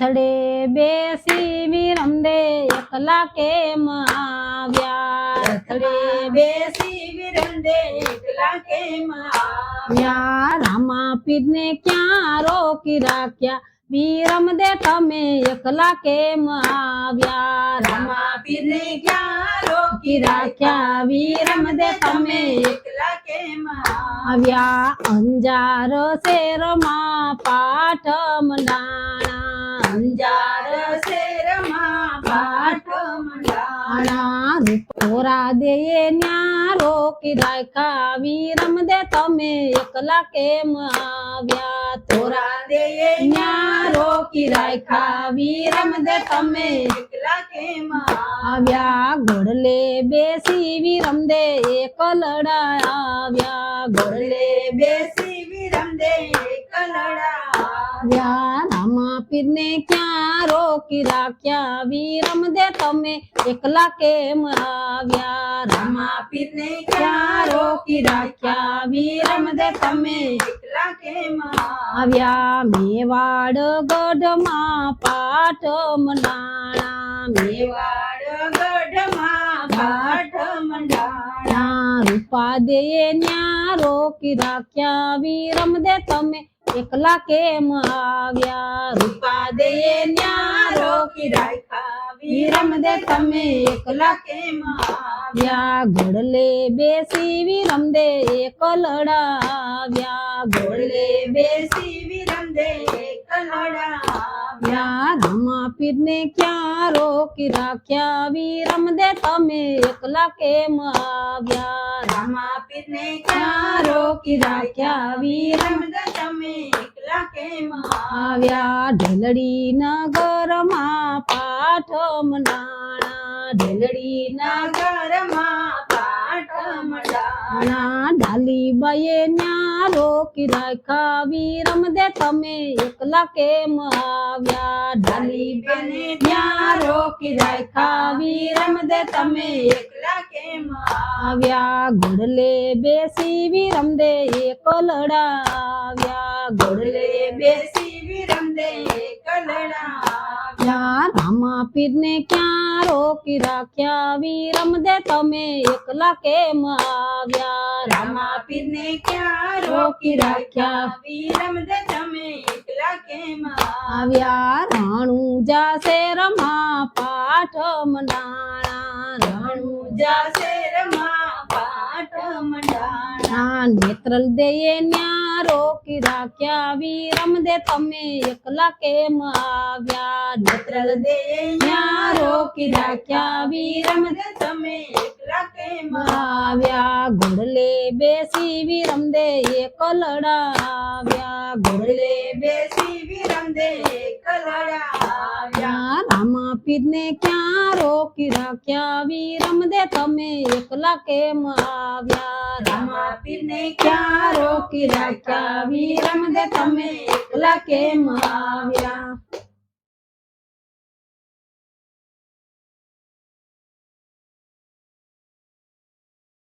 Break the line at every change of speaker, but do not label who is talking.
રથડે બેસી વિરમદે એકલા કેમ આવ્યા
રથડે બેસી વિરંદે એકલા કેમ આવ્યા
યા રામા પીરને ક્યાં રોકી રાખ્યા વિરમદે તમે એકલા કેમ આવ્યા રામા
રામા પીરને ક્યાં રોકી
રોકી રાખ્યા વિરમદે તમે
એકલા કેમ આવ્યા
આવ્યા અંજાર શેરમાં પાઠ મંડાણા
અંજાર શેરમાં પાઠ મંડાણા
આણા રૂપોરા દે ન્યા રોકી રાખ્યા વિરમ દે તમે એકલા કેમ આવ્યા તોરા
તોરા દેએ
ન્યા રોકી રાખ્યા વિરમ દે તમે
એકલા કેમ આવ્યા
આવ્યા ઘોડલે બેસી વિરમ દે એક લડા આવ્યા ઘોડલે
ઘોડલે બેસી વિરંદે એકલડા
આવ્યા રામા પીરને ક્યાં રોકી રાખ્યા વિરમ દે તમે એકલા કેમ આવ્યા રામા
રામા પીરને
ક્યાં રોકી રાખ્યા વિરમ દે તમે
એકલા કેમ આવ્યા
આવ્યા મેવાડ ગઢમાં પાઠ મનાણા
મેવાડ ગઢમાં પાઠ મંડાણા
મેવાડા રૂપા દે ન્યા રોકી રાખ્યા વિરમ દે તમે એકલા કેમ આવ્યા રૂપા દે ન્યા રોકી
રાખ્યા
વિરમ દે તમે
એકલા કેમ આવ્યા
આવ્યા ઘોડલે બેસી વિરમ દે એક લડાવ્યા
ઘોડલે બેસી વિરંદે એકલડા
આવ્યા રામા પીરને ક્યાં રોકી રાખ્યા વિરમ દે તમે એકલા કેમ આવ્યા
રામા પીરને
ક્યાં રોકી રાખ્યા વિરમ
વિરમદ તમે એકલા કેમ આવ્યા
આવ્યા ઢેલડી નગરમાં પાઠ મનાણા ઢેલડી
નગરમાં પાઠ મંડાણા
નાણા ડાલી બાએ ન્યા રોકી રાખા વીરમ દે તમે એકલા કેમ આવ્યા? ડાલી
બેને
ન્યા રોકી રાખા વીરમ દે તમે
એકલા કેમ આવ્યા?
ઘોડલે બેસી વીરમ દે એક લડાવ્યા. ઘોડલે
બેસી એક એકલડા
આવ્યા રામા પીરને ક્યાં રોકી રાખ્યા વિરમ દે તમે એકલા કેમ આવ્યા રામા
રામા પીરને ક્યાં
રોકી રાખ્યા
વિરમદ તમે એકલા કેમ આવ્યા
આવ્યા રાણુજા શેરમાં પાઠ મંડાણા
રણુજા શેરમાં પાઠ મંડાણા
ના નેત્રલ દે ન્યા રોકી રાખ્યા વિરમ દે તમે એકલા કેમ આવ્યા નેત્રલ
નેત્રલ દે
ન્યા રોકી રાખ્યા વિરમ દે
તમે એકલા કેમ
આવ્યા ઘોડલે બેસી વિરમ દે એક લડાવ્યા ઘોડલે
ઘોડલે બેસી વિરમદે એકલડા
આવ્યા રામા પીરને ક્યાં રોકી રાખ્યા વિરમ દે તમે એકલા કેમ આવ્યા
धामा पीरने
क्या रोकी राख्या वीरम दे तमे एकला के महाव्या